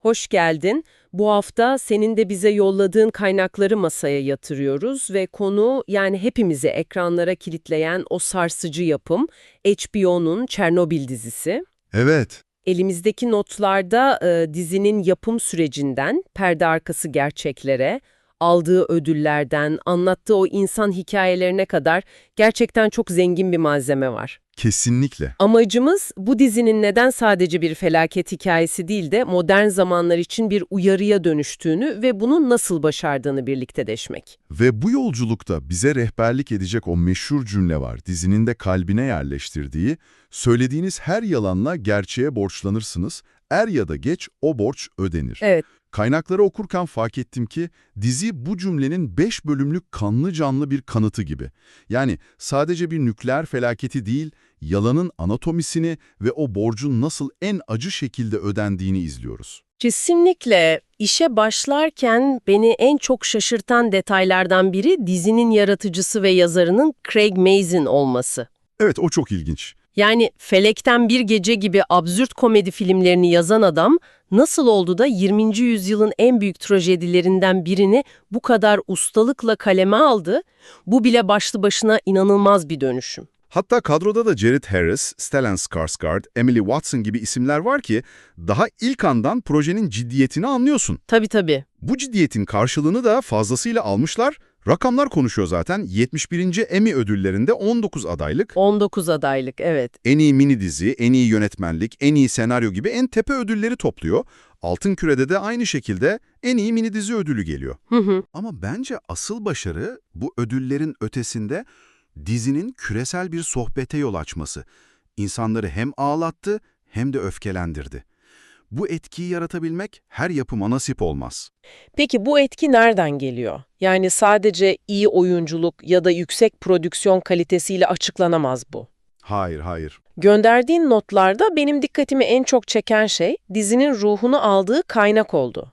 Hoş geldin. Bu hafta senin de bize yolladığın kaynakları masaya yatırıyoruz ve konu yani hepimizi ekranlara kilitleyen o sarsıcı yapım HBO'nun Çernobil dizisi. Evet. Elimizdeki notlarda e, dizinin yapım sürecinden, perde arkası gerçeklere, aldığı ödüllerden, anlattığı o insan hikayelerine kadar gerçekten çok zengin bir malzeme var. Kesinlikle. Amacımız bu dizinin neden sadece bir felaket hikayesi değil de modern zamanlar için bir uyarıya dönüştüğünü ve bunu nasıl başardığını birlikte deşmek. Ve bu yolculukta bize rehberlik edecek o meşhur cümle var. Dizinin de kalbine yerleştirdiği, söylediğiniz her yalanla gerçeğe borçlanırsınız, er ya da geç o borç ödenir. Evet, Kaynakları okurken fark ettim ki dizi bu cümlenin 5 bölümlük kanlı canlı bir kanıtı gibi. Yani sadece bir nükleer felaketi değil, yalanın anatomisini ve o borcun nasıl en acı şekilde ödendiğini izliyoruz. kesinlikle işe başlarken beni en çok şaşırtan detaylardan biri dizinin yaratıcısı ve yazarının Craig Mazin olması. Evet o çok ilginç. Yani Felekten Bir Gece gibi absürt komedi filmlerini yazan adam nasıl oldu da 20. yüzyılın en büyük trajedilerinden birini bu kadar ustalıkla kaleme aldı? Bu bile başlı başına inanılmaz bir dönüşüm. Hatta kadroda da Jared Harris, Stellan Skarsgård, Emily Watson gibi isimler var ki daha ilk andan projenin ciddiyetini anlıyorsun. Tabii tabii. Bu ciddiyetin karşılığını da fazlasıyla almışlar. Rakamlar konuşuyor zaten. 71. Emmy ödüllerinde 19 adaylık, 19 adaylık evet. en iyi mini dizi, en iyi yönetmenlik, en iyi senaryo gibi en tepe ödülleri topluyor. Altın Küre'de de aynı şekilde en iyi mini dizi ödülü geliyor. Hı hı. Ama bence asıl başarı bu ödüllerin ötesinde dizinin küresel bir sohbete yol açması. İnsanları hem ağlattı hem de öfkelendirdi. Bu etkiyi yaratabilmek her yapıma nasip olmaz. Peki bu etki nereden geliyor? Yani sadece iyi oyunculuk ya da yüksek prodüksiyon kalitesiyle açıklanamaz bu. Hayır, hayır. Gönderdiğin notlarda benim dikkatimi en çok çeken şey dizinin ruhunu aldığı kaynak oldu.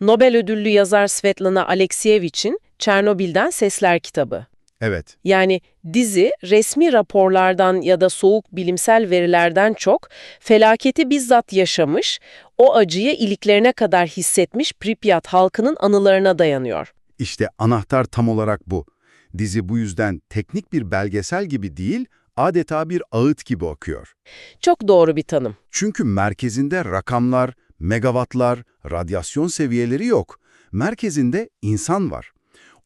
Nobel ödüllü yazar Svetlana Alexiyevich'in Çernobil'den Sesler kitabı. Evet, Yani dizi resmi raporlardan ya da soğuk bilimsel verilerden çok felaketi bizzat yaşamış, o acıyı iliklerine kadar hissetmiş Pripyat halkının anılarına dayanıyor. işte anahtar tam olarak bu. Dizi bu yüzden teknik bir belgesel gibi değil, adeta bir ağıt gibi akıyor. Çok doğru bir tanım. Çünkü merkezinde rakamlar, megawattlar, radyasyon seviyeleri yok. Merkezinde insan var.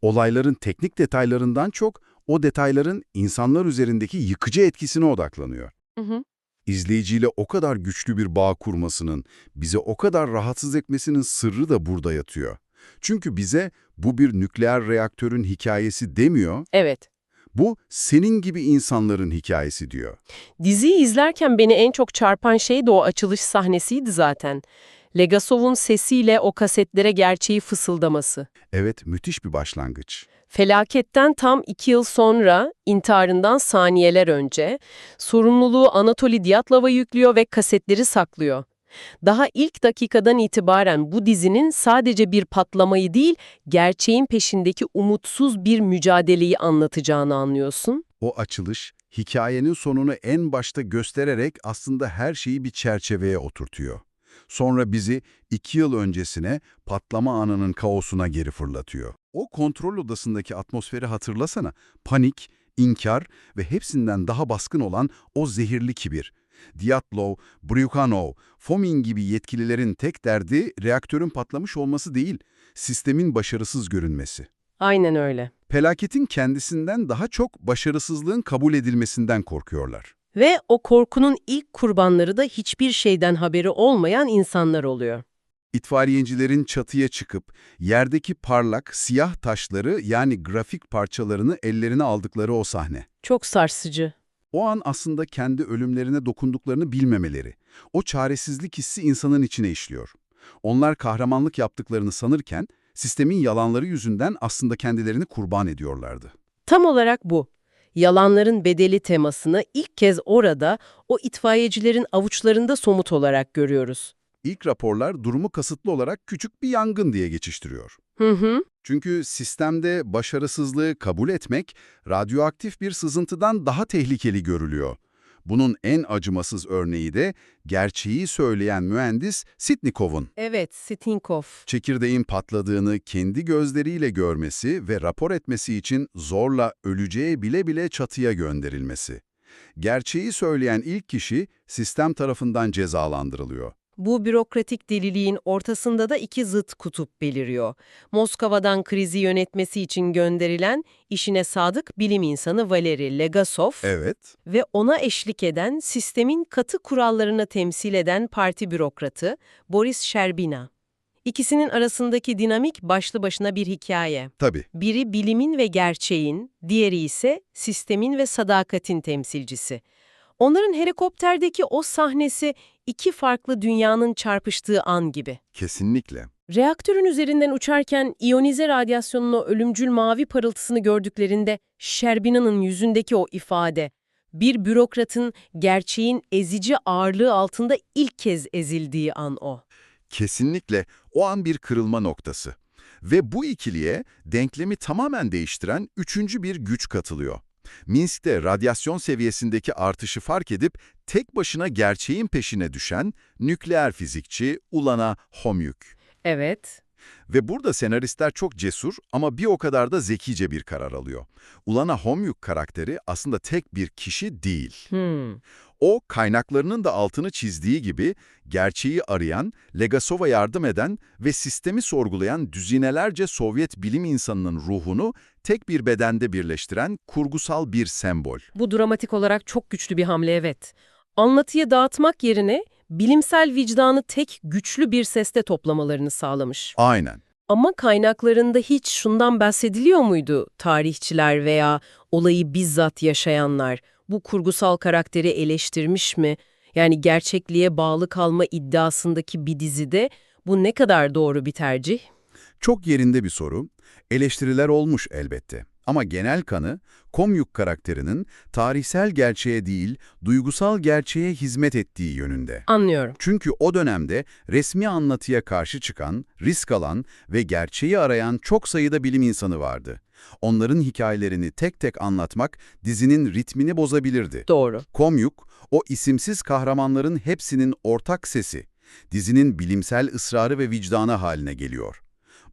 Olayların teknik detaylarından çok o detayların insanlar üzerindeki yıkıcı etkisine odaklanıyor. Hı hı. İzleyiciyle o kadar güçlü bir bağ kurmasının, bize o kadar rahatsız etmesinin sırrı da burada yatıyor. Çünkü bize bu bir nükleer reaktörün hikayesi demiyor, Evet. bu senin gibi insanların hikayesi diyor. Diziyi izlerken beni en çok çarpan şey de o açılış sahnesiydi zaten. Legasov'un sesiyle o kasetlere gerçeği fısıldaması. Evet, müthiş bir başlangıç. Felaketten tam iki yıl sonra, intiharından saniyeler önce, sorumluluğu Anatoli Dyatlova yüklüyor ve kasetleri saklıyor. Daha ilk dakikadan itibaren bu dizinin sadece bir patlamayı değil, gerçeğin peşindeki umutsuz bir mücadeleyi anlatacağını anlıyorsun. O açılış, hikayenin sonunu en başta göstererek aslında her şeyi bir çerçeveye oturtuyor. Sonra bizi iki yıl öncesine patlama anının kaosuna geri fırlatıyor. O kontrol odasındaki atmosferi hatırlasana. Panik, inkar ve hepsinden daha baskın olan o zehirli kibir. Dyatlov, Bryukhanov, Fomin gibi yetkililerin tek derdi reaktörün patlamış olması değil, sistemin başarısız görünmesi. Aynen öyle. Felaketin kendisinden daha çok başarısızlığın kabul edilmesinden korkuyorlar. Ve o korkunun ilk kurbanları da hiçbir şeyden haberi olmayan insanlar oluyor. İtfaiyecilerin çatıya çıkıp yerdeki parlak, siyah taşları yani grafik parçalarını ellerine aldıkları o sahne. Çok sarsıcı. O an aslında kendi ölümlerine dokunduklarını bilmemeleri. O çaresizlik hissi insanın içine işliyor. Onlar kahramanlık yaptıklarını sanırken sistemin yalanları yüzünden aslında kendilerini kurban ediyorlardı. Tam olarak bu. Yalanların bedeli temasını ilk kez orada, o itfaiyecilerin avuçlarında somut olarak görüyoruz. İlk raporlar durumu kasıtlı olarak küçük bir yangın diye geçiştiriyor. Hı hı. Çünkü sistemde başarısızlığı kabul etmek radyoaktif bir sızıntıdan daha tehlikeli görülüyor. Bunun en acımasız örneği de gerçeği söyleyen mühendis Sitnikov'un. Evet, Stinkov. Çekirdeğin patladığını kendi gözleriyle görmesi ve rapor etmesi için zorla öleceği bile bile çatıya gönderilmesi. Gerçeği söyleyen ilk kişi sistem tarafından cezalandırılıyor. Bu bürokratik deliliğin ortasında da iki zıt kutup beliriyor. Moskova'dan krizi yönetmesi için gönderilen işine sadık bilim insanı Valeri Legasov Evet, ve ona eşlik eden sistemin katı kurallarını temsil eden parti bürokratı Boris Sherbina. İkisinin arasındaki dinamik başlı başına bir hikaye. tabii. Biri bilimin ve gerçeğin, diğeri ise sistemin ve sadakatin temsilcisi. Onların helikopterdeki o sahnesi iki farklı dünyanın çarpıştığı an gibi. Kesinlikle. Reaktörün üzerinden uçarken iyonize radyasyonun o ölümcül mavi parıltısını gördüklerinde Sherbina'nın yüzündeki o ifade, bir bürokratın gerçeğin ezici ağırlığı altında ilk kez ezildiği an o. Kesinlikle o an bir kırılma noktası. Ve bu ikiliye denklemi tamamen değiştiren üçüncü bir güç katılıyor. Minsk'te radyasyon seviyesindeki artışı fark edip tek başına gerçeğin peşine düşen nükleer fizikçi Ulana Homyuk. Evet, Ve burada senaristler çok cesur ama bir o kadar da zekice bir karar alıyor. Ulana Homyuk karakteri aslında tek bir kişi değil. hmm. O, kaynaklarının da altını çizdiği gibi gerçeği arayan, Legasov'a yardım eden ve sistemi sorgulayan düzinelerce Sovyet bilim insanının ruhunu tek bir bedende birleştiren kurgusal bir sembol. Bu dramatik olarak çok güçlü bir hamle evet. Anlatıyı dağıtmak yerine bilimsel vicdanı tek güçlü bir seste toplamalarını sağlamış. Aynen. Ama kaynaklarında hiç şundan bahsediliyor muydu tarihçiler veya olayı bizzat yaşayanlar? Bu kurgusal karakteri eleştirmiş mi? Yani gerçekliğe bağlı kalma iddiasındaki bir dizide bu ne kadar doğru bir tercih? Çok yerinde bir soru. Eleştiriler olmuş elbette. Ama genel kanı, Komyuk karakterinin tarihsel gerçeğe değil, duygusal gerçeğe hizmet ettiği yönünde. Anlıyorum. Çünkü o dönemde resmi anlatıya karşı çıkan, risk alan ve gerçeği arayan çok sayıda bilim insanı vardı. Onların hikayelerini tek tek anlatmak dizinin ritmini bozabilirdi. Doğru. Komyuk, o isimsiz kahramanların hepsinin ortak sesi, dizinin bilimsel ısrarı ve vicdanı haline geliyor.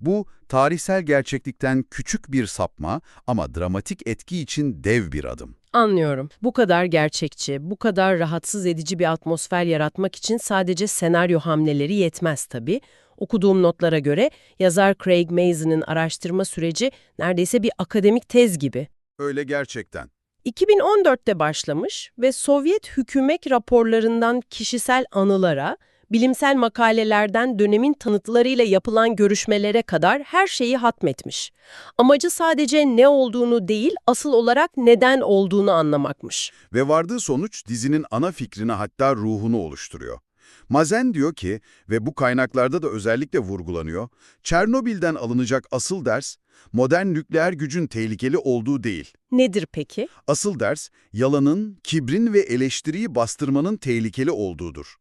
Bu, tarihsel gerçeklikten küçük bir sapma ama dramatik etki için dev bir adım. Anlıyorum. Bu kadar gerçekçi, bu kadar rahatsız edici bir atmosfer yaratmak için sadece senaryo hamleleri yetmez tabii. Okuduğum notlara göre yazar Craig Mason araştırma süreci neredeyse bir akademik tez gibi. Öyle gerçekten. 2014'te başlamış ve Sovyet hükümet raporlarından kişisel anılara, bilimsel makalelerden dönemin tanıtlarıyla yapılan görüşmelere kadar her şeyi hatmetmiş. Amacı sadece ne olduğunu değil, asıl olarak neden olduğunu anlamakmış. Ve vardığı sonuç dizinin ana fikrini hatta ruhunu oluşturuyor. Mazen diyor ki, ve bu kaynaklarda da özellikle vurgulanıyor, Çernobil'den alınacak asıl ders, modern nükleer gücün tehlikeli olduğu değil. Nedir peki? Asıl ders, yalanın, kibrin ve eleştiriyi bastırmanın tehlikeli olduğudur.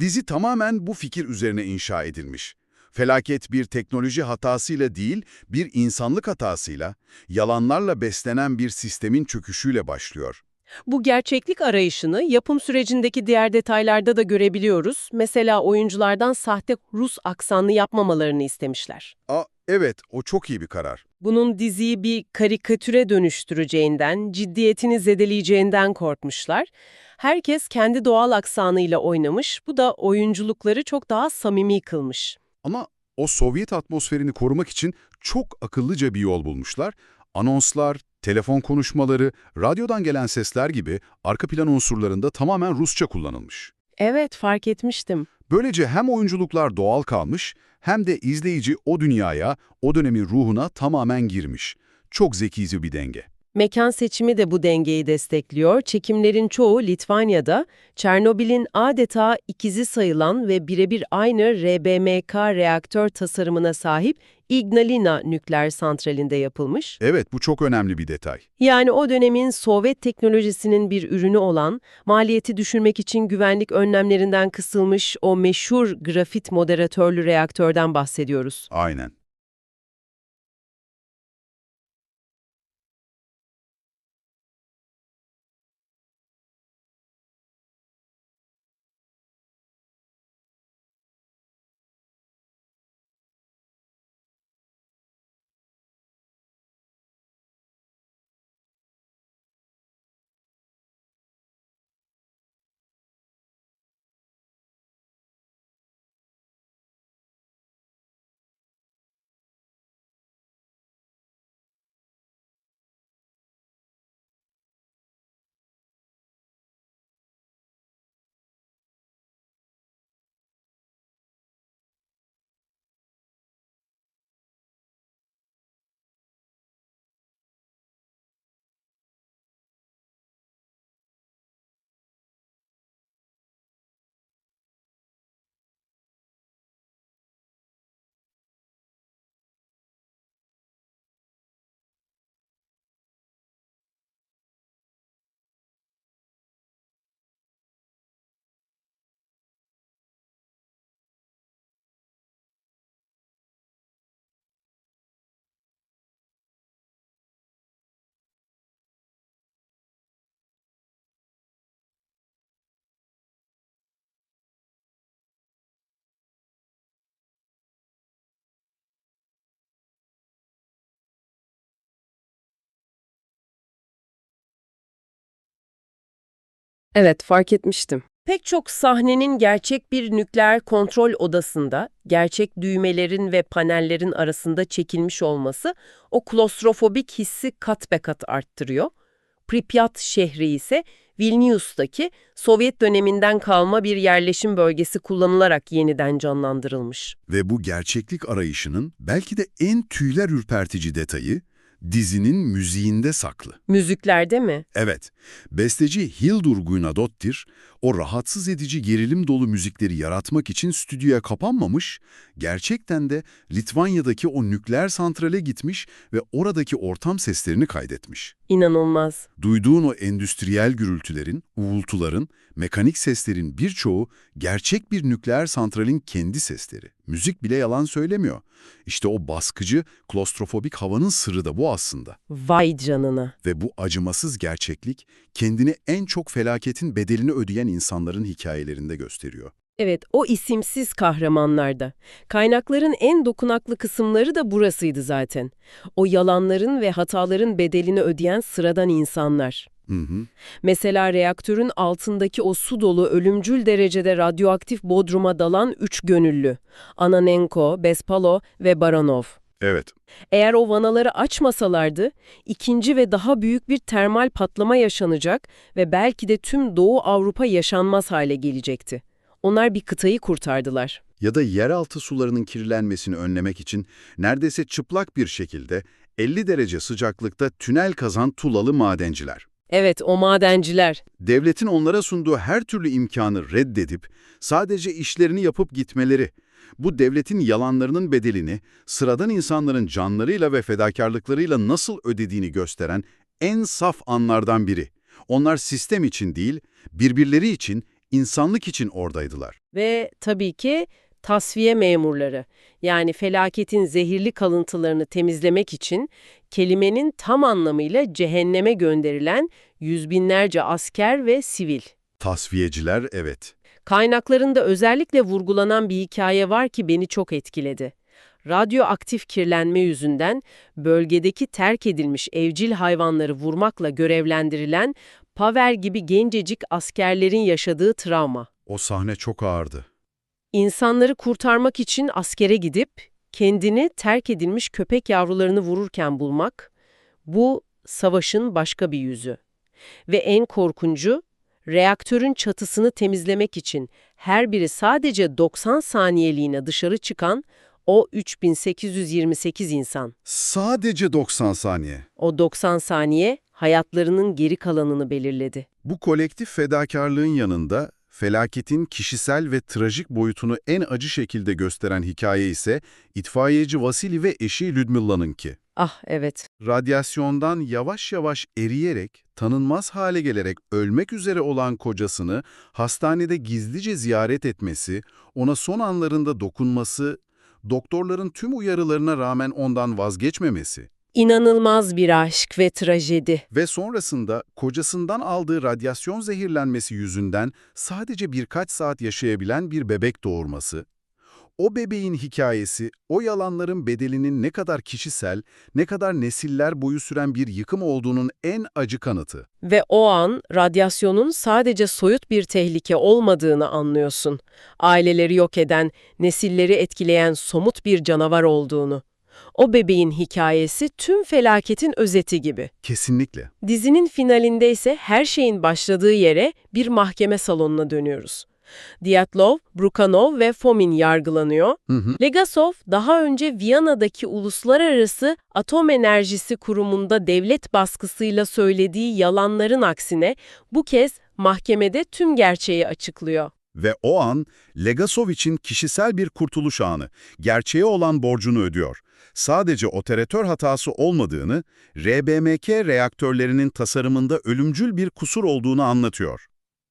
Dizi tamamen bu fikir üzerine inşa edilmiş. Felaket bir teknoloji hatasıyla değil, bir insanlık hatasıyla, yalanlarla beslenen bir sistemin çöküşüyle başlıyor. Bu gerçeklik arayışını yapım sürecindeki diğer detaylarda da görebiliyoruz. Mesela oyunculardan sahte Rus aksanlı yapmamalarını istemişler. Aa, evet, o çok iyi bir karar. Bunun diziyi bir karikatüre dönüştüreceğinden, ciddiyetini zedeleyeceğinden korkmuşlar. Herkes kendi doğal aksanıyla oynamış, bu da oyunculukları çok daha samimi kılmış. Ama o Sovyet atmosferini korumak için çok akıllıca bir yol bulmuşlar. Anonslar, telefon konuşmaları, radyodan gelen sesler gibi arka plan unsurlarında tamamen Rusça kullanılmış. Evet, fark etmiştim. Böylece hem oyunculuklar doğal kalmış, hem de izleyici o dünyaya, o dönemin ruhuna tamamen girmiş. Çok zekice bir denge. Mekan seçimi de bu dengeyi destekliyor. Çekimlerin çoğu Litvanya'da, Çernobil'in adeta ikizi sayılan ve birebir aynı RBMK reaktör tasarımına sahip Ignalina nükleer santralinde yapılmış. Evet, bu çok önemli bir detay. Yani o dönemin Sovyet teknolojisinin bir ürünü olan, maliyeti düşürmek için güvenlik önlemlerinden kısılmış o meşhur grafit moderatörlü reaktörden bahsediyoruz. Aynen. Evet, fark etmiştim. Pek çok sahnenin gerçek bir nükleer kontrol odasında, gerçek düğmelerin ve panellerin arasında çekilmiş olması o klostrofobik hissi kat be kat arttırıyor. Pripyat şehri ise Vilnius'taki Sovyet döneminden kalma bir yerleşim bölgesi kullanılarak yeniden canlandırılmış. Ve bu gerçeklik arayışının belki de en tüyler ürpertici detayı dizinin müziğinde saklı. Müziklerde mi? Evet, besteci Hildur Guðnadóttir o rahatsız edici gerilim dolu müzikleri yaratmak için stüdyoya kapanmamış, gerçekten de Litvanya'daki o nükleer santrale gitmiş ve oradaki ortam seslerini kaydetmiş. İnanılmaz. Duyduğun o endüstriyel gürültülerin, uğultuların, mekanik seslerin birçoğu gerçek bir nükleer santralin kendi sesleri. Müzik bile yalan söylemiyor. İşte o baskıcı, klostrofobik havanın sırrı da bu aslında. Vay canına. Ve bu acımasız gerçeklik kendini en çok felaketin bedelini ödeyen insanların hikayelerinde gösteriyor. Evet, o isimsiz kahramanlarda. Kaynakların en dokunaklı kısımları da burasıydı zaten. O yalanların ve hataların bedelini ödeyen sıradan insanlar. Hı hı. Mesela reaktörün altındaki o su dolu ölümcül derecede radyoaktif bodruma dalan üç gönüllü. Ananenko, Bespalo ve Baranov. Evet. Eğer o vanaları açmasalardı, ikinci ve daha büyük bir termal patlama yaşanacak ve belki de tüm Doğu Avrupa yaşanmaz hale gelecekti. Onlar bir kıtayı kurtardılar. Ya da yeraltı sularının kirlenmesini önlemek için neredeyse çıplak bir şekilde 50 derece sıcaklıkta tünel kazan Tulalı madenciler. Evet, o madenciler. Devletin onlara sunduğu her türlü imkanı reddedip sadece işlerini yapıp gitmeleri, bu devletin yalanlarının bedelini sıradan insanların canlarıyla ve fedakarlıklarıyla nasıl ödediğini gösteren en saf anlardan biri. Onlar sistem için değil, birbirleri için, insanlık için oradaydılar. Ve tabii ki tasfiye memurları. Yani felaketin zehirli kalıntılarını temizlemek için kelimenin tam anlamıyla cehenneme gönderilen yüz binlerce asker ve sivil. Tasfiyeciler evet. Kaynaklarında özellikle vurgulanan bir hikaye var ki beni çok etkiledi. Radyoaktif kirlenme yüzünden bölgedeki terk edilmiş evcil hayvanları vurmakla görevlendirilen Pavel gibi gencecik askerlerin yaşadığı travma. O sahne çok ağırdı. İnsanları kurtarmak için askere gidip kendini terk edilmiş köpek yavrularını vururken bulmak, bu savaşın başka bir yüzü. Ve en korkuncu, reaktörün çatısını temizlemek için her biri sadece 90 saniyeliğine dışarı çıkan o 3828 insan. Sadece 90 saniye. O 90 saniye hayatlarının geri kalanını belirledi. Bu kolektif fedakarlığın yanında felaketin kişisel ve trajik boyutunu en acı şekilde gösteren hikaye ise itfaiyeci Vasili ve eşi Ludmilla'nınki. Ah evet, Radyasyondan yavaş yavaş eriyerek, tanınmaz hale gelerek ölmek üzere olan kocasını hastanede gizlice ziyaret etmesi, ona son anlarında dokunması, doktorların tüm uyarılarına rağmen ondan vazgeçmemesi inanılmaz bir aşk ve trajedi. ve sonrasında kocasından aldığı radyasyon zehirlenmesi yüzünden sadece birkaç saat yaşayabilen bir bebek doğurması, o bebeğin hikayesi, o yalanların bedelinin ne kadar kişisel, ne kadar nesiller boyu süren bir yıkım olduğunun en acı kanıtı. Ve o an radyasyonun sadece soyut bir tehlike olmadığını anlıyorsun. Aileleri yok eden, nesilleri etkileyen somut bir canavar olduğunu. O bebeğin hikayesi tüm felaketin özeti gibi. Kesinlikle. Dizinin finalinde ise her şeyin başladığı yere bir mahkeme salonuna dönüyoruz. Dyatlov, Brukhanov ve Fomin yargılanıyor. Hı hı. Legasov daha önce Viyana'daki Uluslararası Atom Enerjisi Kurumu'nda devlet baskısıyla söylediği yalanların aksine bu kez mahkemede tüm gerçeği açıklıyor. Ve o an Legasov için kişisel bir kurtuluş anı, gerçeğe olan borcunu ödüyor. Sadece operatör hatası olmadığını, RBMK reaktörlerinin tasarımında ölümcül bir kusur olduğunu anlatıyor.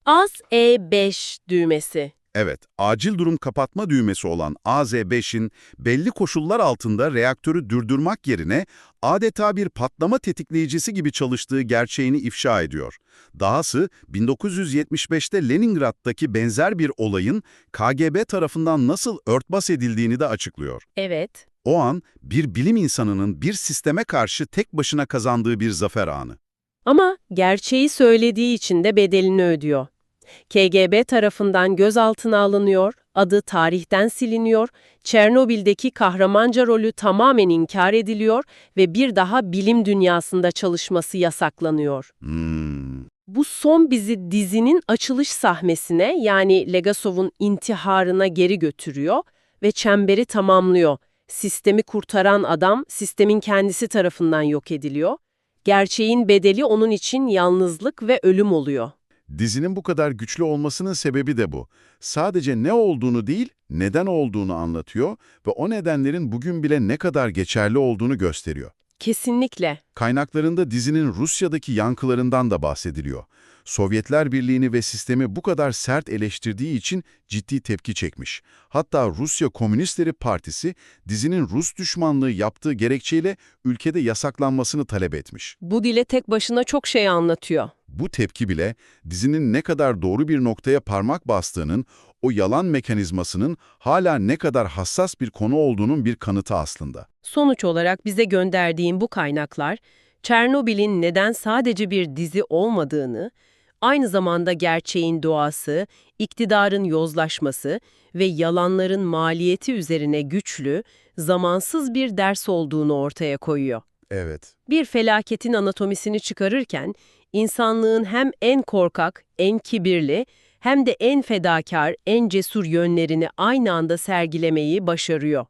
Az E5 düğmesi. Evet, acil durum kapatma düğmesi olan AZ5'in belli koşullar altında reaktörü durdurmak yerine adeta bir patlama tetikleyicisi gibi çalıştığı gerçeğini ifşa ediyor. Dahası 1975'te Leningrad'daki benzer bir olayın KGB tarafından nasıl örtbas edildiğini de açıklıyor. Evet. O an bir bilim insanının bir sisteme karşı tek başına kazandığı bir zafer anı. Ama gerçeği söylediği için de bedelini ödüyor. KGB tarafından gözaltına alınıyor, adı tarihten siliniyor, Çernobil'deki kahramanca rolü tamamen inkar ediliyor ve bir daha bilim dünyasında çalışması yasaklanıyor. Hmm, Bu son bizi dizinin açılış sahnesine yani Legasov'un intiharına geri götürüyor ve çemberi tamamlıyor. Sistemi kurtaran adam sistemin kendisi tarafından yok ediliyor. Gerçeğin bedeli onun için yalnızlık ve ölüm oluyor. Dizinin bu kadar güçlü olmasının sebebi de bu. Sadece ne olduğunu değil, neden olduğunu anlatıyor ve o nedenlerin bugün bile ne kadar geçerli olduğunu gösteriyor. Kesinlikle. Kaynaklarında dizinin Rusya'daki yankılarından da bahsediliyor. Sovyetler Birliği'ni ve sistemi bu kadar sert eleştirdiği için ciddi tepki çekmiş. Hatta Rusya Komünistleri Partisi dizinin Rus düşmanlığı yaptığı gerekçeyle ülkede yasaklanmasını talep etmiş. Bu dile tek başına çok şey anlatıyor. Bu tepki bile dizinin ne kadar doğru bir noktaya parmak bastığının, o yalan mekanizmasının hala ne kadar hassas bir konu olduğunun bir kanıtı aslında. Sonuç olarak bize gönderdiğin bu kaynaklar, Çernobil'in neden sadece bir dizi olmadığını, aynı zamanda gerçeğin doğası, iktidarın yozlaşması ve yalanların maliyeti üzerine güçlü, zamansız bir ders olduğunu ortaya koyuyor. Evet. Bir felaketin anatomisini çıkarırken, insanlığın hem en korkak, en kibirli, hem de en fedakar, en cesur yönlerini aynı anda sergilemeyi başarıyor.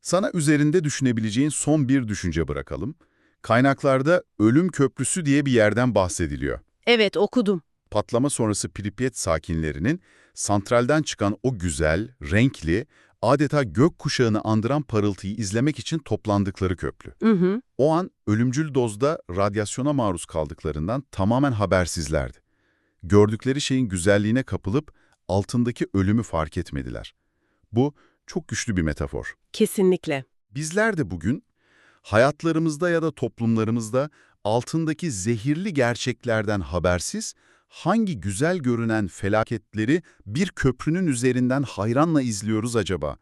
Sana üzerinde düşünebileceğin son bir düşünce bırakalım. Kaynaklarda ölüm köprüsü diye bir yerden bahsediliyor. Evet, okudum. Patlama sonrası Pripyat sakinlerinin santralden çıkan o güzel, renkli, adeta gök kuşağını andıran parıltıyı izlemek için toplandıkları köprü. Hı hı. O an ölümcül dozda radyasyona maruz kaldıklarından tamamen habersizlerdi. Gördükleri şeyin güzelliğine kapılıp altındaki ölümü fark etmediler. Bu çok güçlü bir metafor. Kesinlikle. Bizler de bugün hayatlarımızda ya da toplumlarımızda altındaki zehirli gerçeklerden habersiz, hangi güzel görünen felaketleri bir köprünün üzerinden hayranla izliyoruz acaba?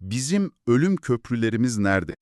Bizim ölüm köprülerimiz nerede?